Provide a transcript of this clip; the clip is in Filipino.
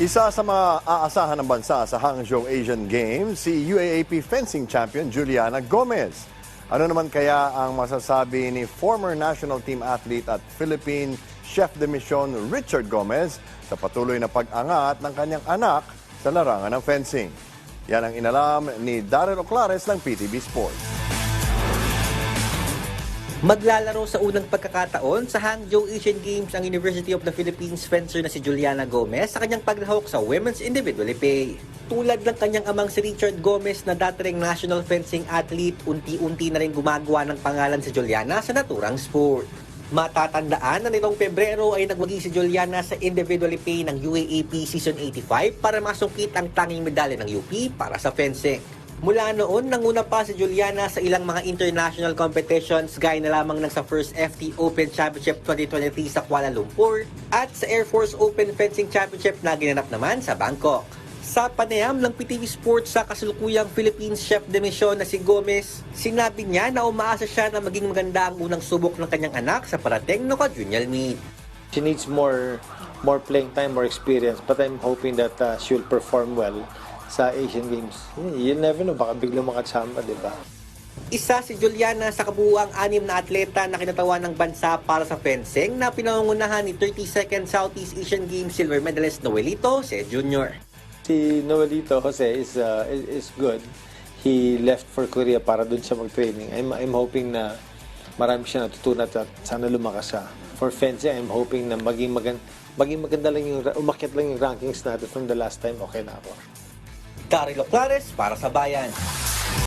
Isa sa mga aasahan ng bansa sa Hangzhou Asian Games, si UAAP fencing champion Juliana Gomez. Ano naman kaya ang masasabi ni former national team athlete at Philippine chef de mission Richard Gomez sa patuloy na pag-angat ng kanyang anak sa larangan ng fencing? Yan ang inalam ni Darren Oclares ng PTV Sports. Maglalaro sa unang pagkakataon sa Hangzhou Asian Games ang University of the Philippines fencer na si Juliana Gomez sa kanyang paglahok sa women's individual pay. Tulad ng kanyang amang si Richard Gomez na dati ring national fencing athlete, unti-unti na rin gumagawa ng pangalan si Juliana sa naturang sport. Matatandaan na nitong Pebrero ay nagwagi si Juliana sa individual pay ng UAAP Season 85 para masungkit ang tanging medalya ng UP para sa fencing. Mula noon, nanguna pa si Juliana sa ilang mga international competitions gaya na lamang ng sa First FT Open Championship 2023 sa Kuala Lumpur at sa Air Force Open Fencing Championship na ginanap naman sa Bangkok. Sa panayam ng PTV Sports sa kasulukuyang Philippines chef de mission na si Gomez, sinabi niya na umaasa siya na maging maganda ang unang subok ng kanyang anak sa parating no junior meet. She needs more more playing time, more experience, but I'm hoping that uh, she'll perform well sa Asian Games. You never know, baka biglang makasama, di ba? Isa si Juliana sa kabuuang anim na atleta na kinatawan ng bansa para sa fencing na pinangungunahan ni 32nd Southeast Asian Games silver medalist Noelito C. Jr. Si Noelito Jose is, uh, is, is good. He left for Korea para dun siya mag-training. I'm, I'm hoping na marami siya natutunan at sana lumakas siya. For fencing, I'm hoping na maging, magan, maging maganda lang yung, umakyat lang yung rankings natin from the last time, okay na ako. Daryl Clares para sa Bayan.